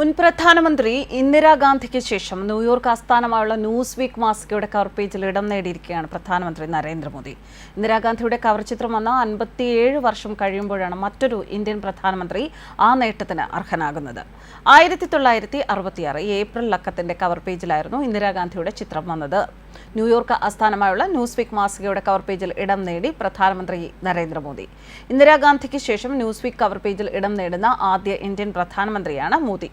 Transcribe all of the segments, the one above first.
മുൻ പ്രധാനമന്ത്രി ഇന്ദിരാഗാന്ധിക്ക് ശേഷം ന്യൂയോർക്ക് ആസ്ഥാനമായുള്ള ന്യൂസ് വീക്ക് മാസികയുടെ കവർ പേജിൽ ഇടം നേടിയിരിക്കുകയാണ് പ്രധാനമന്ത്രി നരേന്ദ്രമോദി. ഇന്ദിരാഗാന്ധിയുടെ കവർ ചിത്രം വന്ന അൻപത്തിയേഴ് വർഷം കഴിയുമ്പോഴാണ് മറ്റൊരു ഇന്ത്യൻ പ്രധാനമന്ത്രി ആ നേട്ടത്തിന് അർഹനാകുന്നത്. ആയിരത്തി തൊള്ളായിരത്തി അറുപത്തിയാറ് ഏപ്രിൽ ലക്കത്തിന്റെ കവർ പേജിലായിരുന്നു ഇന്ദിരാഗാന്ധിയുടെ ചിത്രം വന്നത്. ന്യൂയോർക്ക് ആസ്ഥാനമായുള്ള ന്യൂസ് വീക്ക് മാസികയുടെ കവർ പേജിൽ ഇടം നേടി പ്രധാനമന്ത്രി നരേന്ദ്രമോദി. ഇന്ദിരാഗാന്ധിക്ക് ശേഷം ന്യൂസ് വീക്ക് കവർ പേജിൽ ഇടം നേടുന്ന ആദ്യ ഇന്ത്യൻ പ്രധാനമന്ത്രിയാണ് മോദി.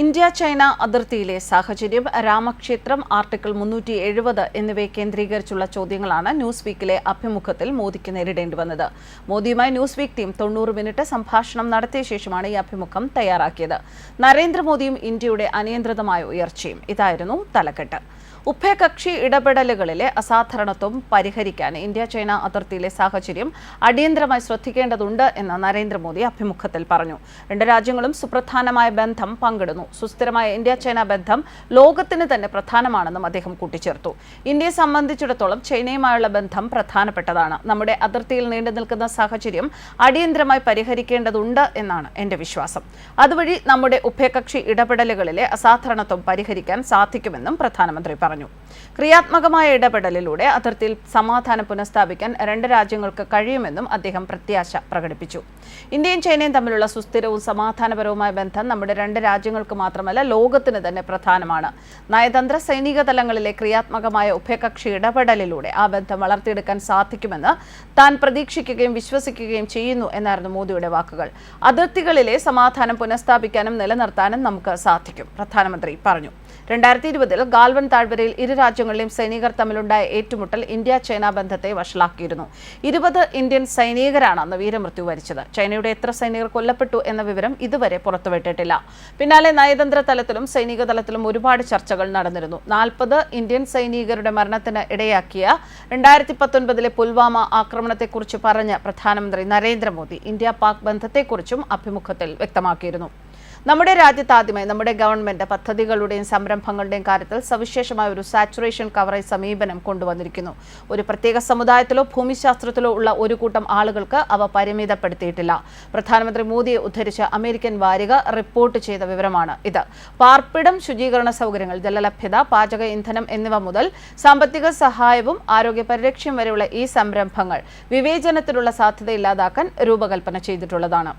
ഇന്ത്യ ചൈന അതിർത്തിയിലെ സാഹചര്യം രാമക്ഷേത്രം ആർട്ടിക്കിൾ മുന്നൂറ്റി എഴുപത് എന്നിവയെ കേന്ദ്രീകരിച്ചുള്ള ചോദ്യങ്ങളാണ് ന്യൂസ് വീക്കിലെ അഭിമുഖത്തിൽ മോദിക്ക് നേരിടേണ്ടി വന്നത്. മോദിയുമായി ന്യൂസ് വീക്ക് ടീം തൊണ്ണൂറ് മിനിറ്റ് സംഭാഷണം നടത്തിയ ശേഷമാണ് ഈ അഭിമുഖം തയ്യാറാക്കിയത്. നരേന്ദ്രമോദിയും ഇന്ത്യയുടെ അനിയന്ത്രിതമായ ഉയർച്ചയും. ഇതായിരുന്നു തലക്കെട്ട്. ഉഭയകക്ഷി ഇടപെടലുകളിലെ അസാധാരണത്വം പരിഹരിക്കാൻ ഇന്ത്യ ചൈന അതിർത്തിയിലെ സാഹചര്യം അടിയന്തരമായി ശ്രദ്ധിക്കേണ്ടതുണ്ട് എന്ന് നരേന്ദ്രമോദി അഭിമുഖത്തിൽ പറഞ്ഞു. രണ്ട് രാജ്യങ്ങളും സുപ്രധാനമായ ബന്ധം പങ്കിടുന്നു. സുസ്ഥിരമായ ഇന്ത്യ ചൈന ബന്ധം ലോകത്തിന് തന്നെ പ്രധാനമാണെന്നും അദ്ദേഹം കൂട്ടിച്ചേർത്തു. ഇന്ത്യയെ സംബന്ധിച്ചിടത്തോളം ചൈനയുമായുള്ള ബന്ധം പ്രധാനപ്പെട്ടതാണ്. നമ്മുടെ അതിർത്തിയിൽ നീണ്ടു നിൽക്കുന്ന സാഹചര്യം അടിയന്തരമായി പരിഹരിക്കേണ്ടതുണ്ട് എന്നാണ് എന്റെ വിശ്വാസം. അതുവഴി നമ്മുടെ ഉഭയകക്ഷി ഇടപെടലുകളിലെ അസാധാരണത്വം പരിഹരിക്കാൻ സാധിക്കുമെന്നും പ്രധാനമന്ത്രി പറഞ്ഞു. ക്രിയാത്മകമായ ഇടപെടലിലൂടെ അതിർത്തിയിൽ സമാധാനം പുനഃസ്ഥാപിക്കാൻ രണ്ട് രാജ്യങ്ങൾക്ക് കഴിയുമെന്നും അദ്ദേഹം പ്രത്യാശ പ്രകടിപ്പിച്ചു. ഇന്ത്യയും ചൈനയും തമ്മിലുള്ള സുസ്ഥിരവും സമാധാനപരവുമായ ബന്ധം നമ്മുടെ രണ്ട് രാജ്യങ്ങൾക്ക് മാത്രമല്ല ലോകത്തിന് തന്നെ പ്രധാനമാണ്. നയതന്ത്ര സൈനിക തലങ്ങളിലെ ക്രിയാത്മകമായ ഉഭയകക്ഷി ഇടപെടലിലൂടെ ആ ബന്ധം വളർത്തിയെടുക്കാൻ സാധിക്കുമെന്ന് താൻ പ്രതീക്ഷിക്കുകയും വിശ്വസിക്കുകയും ചെയ്യുന്നു എന്നായിരുന്നു മോദിയുടെ വാക്കുകൾ. അതിർത്തികളിലെ സമാധാനം പുനഃസ്ഥാപിക്കാനും നിലനിർത്താനും നമുക്ക് സാധിക്കും പ്രധാനമന്ത്രി പറഞ്ഞു. രണ്ടായിരത്തി ഇരുപതിൽ ഗാൽവൻ താഴ്വരയിൽ ഇരു രാജ്യങ്ങളിലെയും സൈനികർ തമ്മിലുണ്ടായ ഏറ്റുമുട്ടൽ ഇന്ത്യ ചൈന ബന്ധത്തെ വഷളാക്കിയിരുന്നു. ഇരുപത് ഇന്ത്യൻ സൈനികരാണ് അന്ന് വീരമൃത്യു വരിച്ചത്. ചൈനയുടെ എത്ര സൈനികർ കൊല്ലപ്പെട്ടു എന്ന വിവരം ഇതുവരെ പുറത്തുവിട്ടിട്ടില്ല. പിന്നാലെ നയതന്ത്ര തലത്തിലും സൈനിക തലത്തിലും ഒരുപാട് ചർച്ചകൾ നടന്നിരുന്നു. നാൽപ്പത് ഇന്ത്യൻ സൈനികരുടെ മരണത്തിന് ഇടയാക്കിയ രണ്ടായിരത്തി പത്തൊൻപതിലെ പുൽവാമ ആക്രമണത്തെക്കുറിച്ച് പറഞ്ഞ പ്രധാനമന്ത്രി നരേന്ദ്രമോദി ഇന്ത്യ പാക് ബന്ധത്തെക്കുറിച്ചും അഭിമുഖത്തിൽ വ്യക്തമാക്കിയിരുന്നു. നമ്മുടെ രാജ്യത്ത് ആദ്യമായി നമ്മുടെ ഗവൺമെന്റ് പദ്ധതികളുടെയും സംരംഭങ്ങളുടെയും കാര്യത്തിൽ സവിശേഷമായ ഒരു സാച്ചുറേഷൻ കവറേജ് സമീപനം കൊണ്ടുവന്നിരിക്കുന്നു. ഒരു പ്രത്യേക സമുദായത്തിലോ ഭൂമിശാസ്ത്രത്തിലോ ഉള്ള ഒരു കൂട്ടം ആളുകൾക്ക് അവ പരിമിതപ്പെടുത്തിയിട്ടില്ല. പ്രധാനമന്ത്രി മോദിയെ ഉദ്ധരിച്ച അമേരിക്കൻ വാരിക റിപ്പോർട്ട് ചെയ്ത വിവരമാണ് ഇത്. പാർപ്പിടം ശുചീകരണ സൗകര്യങ്ങൾ ജലലഭ്യത പാചക ഇന്ധനം എന്നിവ മുതൽ സാമ്പത്തിക സഹായവും ആരോഗ്യ പരിരക്ഷയും വരെയുള്ള ഈ സംരംഭങ്ങൾ വിവേചനത്തിനുള്ള സാധ്യത ഇല്ലാതാക്കാൻ രൂപകൽപ്പന ചെയ്തിട്ടുള്ളതാണ്.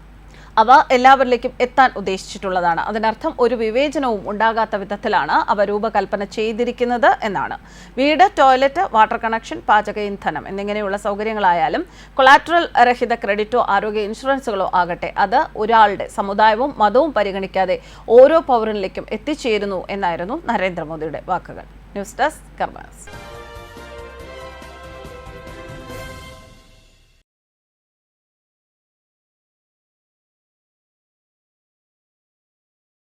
അവ എല്ലാവരിലേക്കും എത്താൻ ഉദ്ദേശിച്ചിട്ടുള്ളതാണ്. അതിനർത്ഥം ഒരു വിവേചനവും ഉണ്ടാകാത്ത വിധത്തിലാണ് അവ രൂപകൽപ്പന ചെയ്തിരിക്കുന്നത് എന്നാണ്. വീട് ടോയ്ലറ്റ് വാട്ടർ കണക്ഷൻ പാചക ഇന്ധനം എന്നിങ്ങനെയുള്ള സൗകര്യങ്ങളായാലും കൊളാട്രൽ രഹിത ക്രെഡിറ്റോ ആരോഗ്യ ഇൻഷുറൻസുകളോ ആകട്ടെ അത് ഒരാളുടെ സമുദായവും മതവും പരിഗണിക്കാതെ ഓരോ പൗരനിലേക്കും എത്തിച്ചേരുന്നു എന്നായിരുന്നു നരേന്ദ്രമോദിയുടെ വാക്കുകൾ. News desk karmas